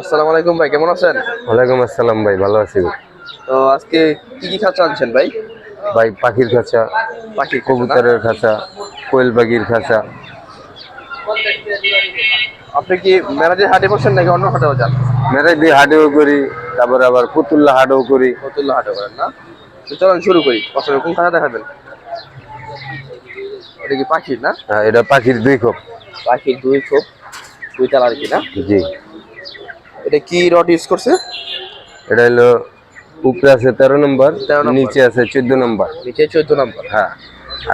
আসসালামু আলাইকুম ভাই কেমন আছেন? ওয়ালাইকুম আসসালাম ভাই ভালো আছি। তো আজকে কি কি খাঁচা আনছেন ভাই? ভাই পাখির খাঁচা পাখি কবুতরের খাঁচা কোয়েল পাখির খাঁচা। আপনি কি ম্যানেজের হাটে বসেন নাকি অন্য হাটেও যান? মেরাই দিয়ে হাটেও করি তারপরে আবার পুতুল্লা হাটেও করি। ফতুল্লা হাটে করেন না? তো চলুন শুরু করি। প্রথমে কোন খাঁচা দেখাবেন? এটা কি পাখির না? হ্যাঁ, এটা পাখির দুই খোপ। পাখির দুই খোপ দুই তালা আর কি না? জি। এটা কি রড ইউজ করছে? এটা হলো উপরে আছে তেরো নম্বর 13 নম্বর। নিচে আছে চোদ্দ নম্বর। নিচে চোদ্দ নম্বর। হ্যাঁ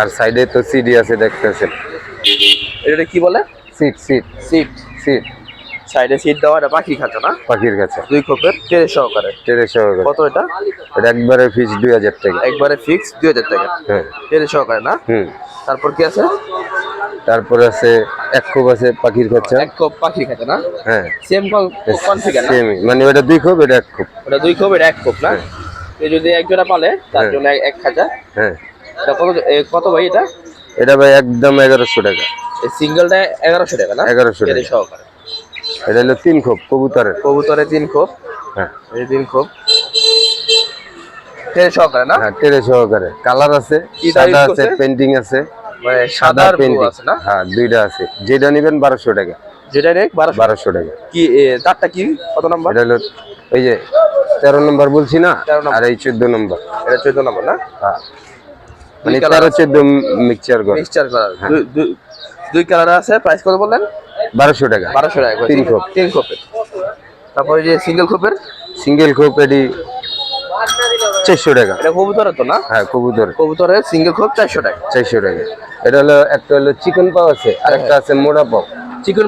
আর সাইডে তো সিডি আছে দেখতেছেন। এটা কি বলে? সিট সিট সিট সিট সাইডে সিট দেওয়া এটা পাখি খাঁচা না? পাখির কাছে দুই খোপের তেরে সহকারে। টেরে সহকারে। কত এটা? এটা একবারে ফিস দুই হাজার টাকা। একবারে ফিক্স দুই হাজার টাকা। হ্যাঁ। তেরে সহকারে না? হুম। তারপর কি আছে? তারপরে আছে এক খোপ আছে পাখির খাঁচা। এক কোপ পাখি খাঁচা না? হ্যাঁ। সেম কনফিগার না? সেমই মানে ওটা দুই খোপ এটা এক খোপ। ওটা দুই কোপ এটা এক কোপ না? তো যদি এক জোড়া পালে তার হ্যাঁ। জন্য এক- খাঁচা। হ্যাঁ। কত কত ভাই এটা? এটা ভাই একদম এগারোশো টাকা। এই সিঙ্গেলটা এগারোশো টাকা না? 1100 টাকা। সহকারে। এটা হলো তিন খোপ কবুতরের। কবুতরের তিন কোপ হ্যাঁ। এই তিন কোপ তেরে সহকারে না? হ্যাঁ টেরে সহকারে। কালার আছে সাদা আছে? পেন্টিং আছে। মানে সাদা সাদা পেন্টিং আছে না? হ্যাঁ দুইটা আছে। যেটা নেবেন বারোশো টাকা। যেটা বারোশো টাকা। কি তারটা কি? কত নাম্বার? এটা হলো ওই যে তেরো নম্বর বলছি না? 13। আর এই চোদ্দ নম্বর। এটা চোদ্দ নম্বর না? হ্যাঁ। মানে মিক্সচার করে মিক্সচার করা হ্যাঁ। দুই- কালার আছে। প্রাইস কত বললেন? টাকা। টাকা তিন খোপ। তিন খোপের তারপরে যে সিঙ্গেল খোপের? সিঙ্গেল খোপ এটি চারশো টাকা। এটা কবুতরের তো না? হ্যাঁ কবুতর কবুতরের সিঙ্গেল খোপ চারশো টাকা। চারশো টাকা। এটা হলো একটা হলো চিকেন পাও আছে আর একটা আছে মোড়া পাও। চিকেন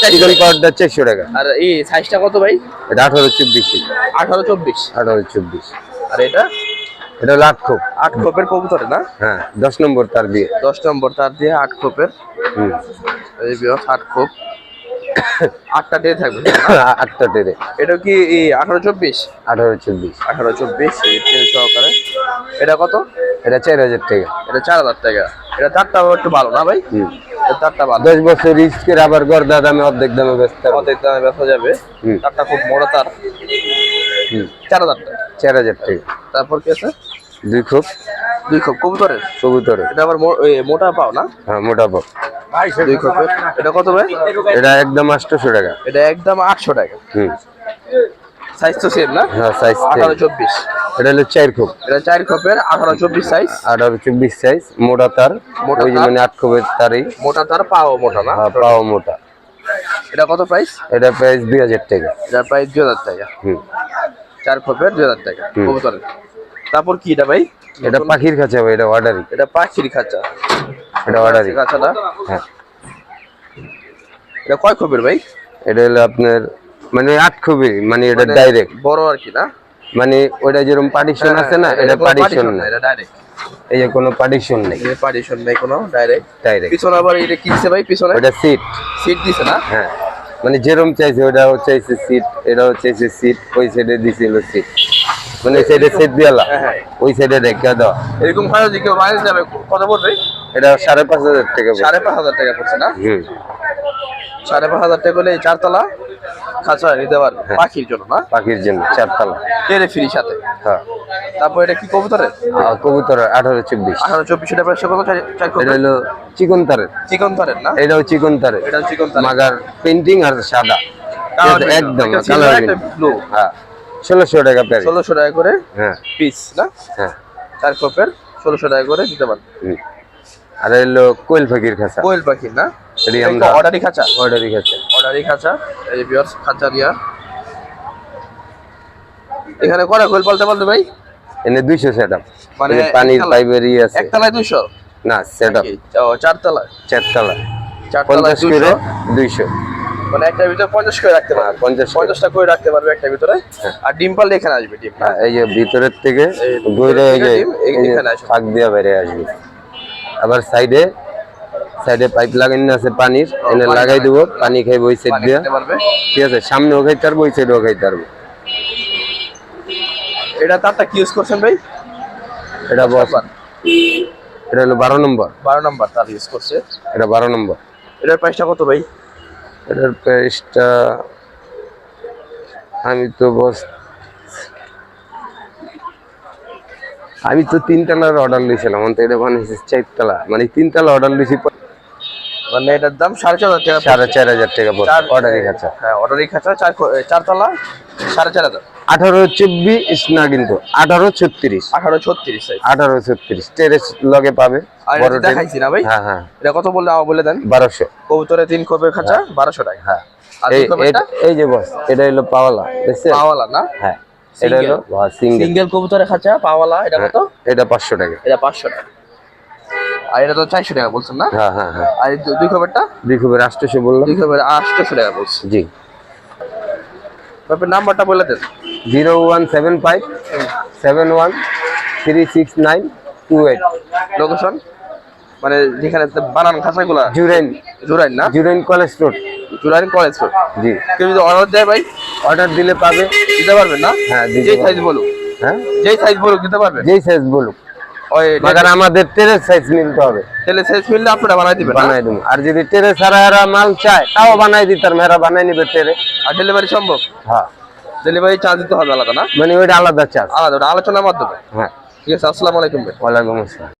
চারশো চিকেন। পাউডার চারশো টাকা। আর এই সাইজটা কত ভাই? এটা আঠারো চব্বিশ। আঠারো চব্বিশ। আঠারো চব্বিশ। আর এটা? এটা হলো আট খোপ। আট খোপের কবুতরে না? হ্যাঁ দশ নম্বর তার দিয়ে। দশ নম্বর তার দিয়ে আট খোপের। হুম। এই আট খোপ। আটটা ডে থাকবে আটটা টেরে। এটা কি এই আঠারো চব্বিশ? আঠারো চব্বিশ। আঠারো চব্বিশ সহকারে। এটা কত? এটা চার হাজার টাকা। এটা চার হাজার টাকা। এটা তারটা একটু ভালো না ভাই? তারটা ভালো। দশ বছর রিস্কের আবার গড়দা দামে অর্ধেক দামে ব্যস্ত অর্ধেক দামে বেচা যাবে। তারটা খুব বড় তার। চার হাজার টাকা। চার হাজার টাকা। তারপর কি আছে? দুই খোপ। দুই খোপ কবুতরের? কবুতরে এটা আবার মোটা পাও না? হ্যাঁ মোটা পাও। দুই খোপের। এটা কত ভাই? এটা একদম আটশোশো টাকা। এটা একদম আটশো টাকা। হুম। সাইজ তো সেম না? হ্যাঁ সাইজ আঠারো চব্বিশ। এটা হলো চার খোপ। এটা চার খোপের আঠারো চব্বিশ সাইজ আঠারো চব্বিশ সাইজ মোটা তার। মোটা ওই মানে আট খোপের তারই। মোটা তার পাও মোটা না? হ্যাঁ, পাও মোটা। এটা কত প্রাইস এটা প্রাইস দুই হাজার টাকা। এটা প্রাইস দুই হাজার টাকা। হুম। চার খোপের দুই হাজার টাকা কবুতরের। তারপর কি এটা ভাই? এটা পাখির কাছে ভাই এটা অর্ডারি এটা পাখির খাঁচা। এটা অর্ডারই খাঁচাটা হ্যাঁ। এটা কয় খোপের ভাই? এটা হলো আপনার মানে আট খুবই মানে এটা মানে ডাইরেক্ট বড় আর কি না? মানে ওইটা যেরকম পার্টিশন আছে না এটা পার্টিশন না এটা ডাইরেক্ট এই যে কোনো পার্টিশন নেই। এটা পার্টিশন নেই কোনো ডাইরেক্ট ডাইরেক্ট পিছনে আবার এটা কি দিছে ভাই পিছনে? ওটা সিট সিট দিছে না? হ্যাঁ। মানে যেরকম চাইছে ওটাও চাইছে সিট এটাও চাইছে সিট ওই সাইডে দিছিল সিট মানে এই সাইডে সিট দিয়ালা হ্যাঁ, হ্যাঁ। ওই সাইডে রেখে দেওয়া এরকম হয় যদি কেউ বাইরে যাবে কত পড়বে? এটা সাড়ে পাঁচ হাজার টাকা। সাড়ে পাঁচ হাজার টাকা পড়ছে না? হুম। সাড়ে পাঁচ হাজার টাকা হলে এই চারতলা খাঁচা নিতে পারবে। হ্যাঁ। পাখির জন্য না? পাখির জন্য চারতলা। টেরে ফ্রি সাথে। হ্যাঁ। তারপর এটা কি কবুতরের? আর কবুতর আঠারো চব্বিশ। আঠারো চব্বিশ এটা প্রায় চার এটা হলো চিকন তারের চিকন তারের না? এটাও চিকন তারের এটা চিকন তারের মাগার পেন্টিং আর সাদা। একদম কালার blue। হ্যাঁ। ষোলোশো টাকা প্যারি ষোলোশো টাকা করে হ্যাঁ। পিস না? হ্যাঁ। চার কপের ষোলোশো টাকা করে দিতে হুম। আর এলো কোয়েল পাখির খাঁচা। কোয়েল পাখির না? এটি আমরা অর্ডারি খাঁচা। অর্ডারই খাঁচা। অর্ডারি খাঁচা। এই বিয়ার্স খাঁচা দিয়া। এখানে করে কোয়েল পালতে পারবে ভাই? এনে দুইশো সেট মানে পানির আছে। একতলায় দুইশো? না সেট আপ চারতলায় চারতলা পঞ্চাশ করে দুইশো? দুইশো। মানে একটার ভিতরে পঞ্চাশ করে রাখতে পারবে। হ্যাঁ, পঞ্চাশ করে। পঞ্চাশটা করে রাখতে পারবে একটার ভিতরে। আর ডিম এখানে আসবে ডিম হ্যাঁ, এই যে ভিতরের থেকে গইরে এই যে এখানে। ফাঁক দিয়ে আসবে। আবার সাইডে সাইডে পাইপ লাগানো আছে পানির এনে লাগাই দেবো পানি খাইবো ওই সাইড দিয়ে। ঠিক আছে সামনেও খাইতে পারব ওই সাইডেও খাইতে পারব। এটা তারটা কি ইউজ করছেন ভাই? এটা বস। এটা হলো বারো নম্বর। বারো নম্বর তার ইউজ করছে। এটা বারো নম্বর। এটার প্রাইসটা কত ভাই? এটার প্রাইসটা আমি তো বস আমি তো তিনতলার অর্ডার দিয়েছিলাম অন্ত এটা বানিয়েছি চারতলা। মানে তিনতলা অর্ডার দিয়েছি মানে এটার দাম সাড়ে চার হাজার টাকা সাড়ে চার হাজার টাকা অর্ডারই খাচ্ছে। হ্যাঁ অর্ডারি খাঁচা চার চারতলা সাড়ে চার হাজার। আঠারো চব্বিশ না কিন্তু আঠারো ছত্রিশ। আঠারো ছত্রিশ আঠারো ছত্রিশ টেরেস লগে পাবে। দেখাইছি না ভাই। হ্যাঁ হ্যাঁ। এটা কত বললে আমার বলে দেন। বারোশো। কবুতরে তিন খোপের খাঁচা বারোশো টাকা। হ্যাঁ। এই যে বস এটা হলো পাওয়ালা পাওয়ালা না? হ্যাঁ। এটা হলো সিঙ্গেল সিঙ্গেল কবুতরের খাঁচা পাওয়ালা এটা কত? এটা পাঁচশো টাকা। এটা পাঁচশো টাকা। আর এটা তো চারশো টাকা বলছেন না? হ্যাঁ হ্যাঁ হ্যাঁ। আর দুই খবরটা দেখবে রাষ্ট্রশো বললাম। দুই খবর আটশোশো টাকা বলছে জি। আপনার নাম্বারটা বলে দেন। Zero one seven five seven one three six nine two eight. Location মানে যেখানে বানান খাঁচাগুলা? জুরেন জুরাইন না? Jurain college road. Jurain college road. জি। কেউ যদি অর্ডার দেয় ভাই? অর্ডার দিলে পাবে। দিতে পারবেন না? হ্যাঁ, যেই সাইজ বলুক। হ্যাঁ? যেই সাইজ বলুক দিতে পারবেন? যেই সাইজ বলুক। ওই মাগার আমাদের টেরেস সাইজ মিলতে হবে। তেলে সাইজ মিললে আপনারা বানাই দিবেন? বানাই দেবো। আর যদি টেরে সারা এরা মাল চায় তাও বানাই দিতাম মেয়েরা বানাই নিবে টেরে আর ডেলিভারি সম্ভব? হ্যাঁ। ডেলিভারি চার্জ দিতে হবে আলাদা না? মানে ওইটা আলাদা চার্জ আলাদা ওটা আলোচনার মাধ্যমে। হ্যাঁ। ঠিক আছে আসসালামু আলাইকুম ভাই। ওয়ালাইকুম আসসালাম।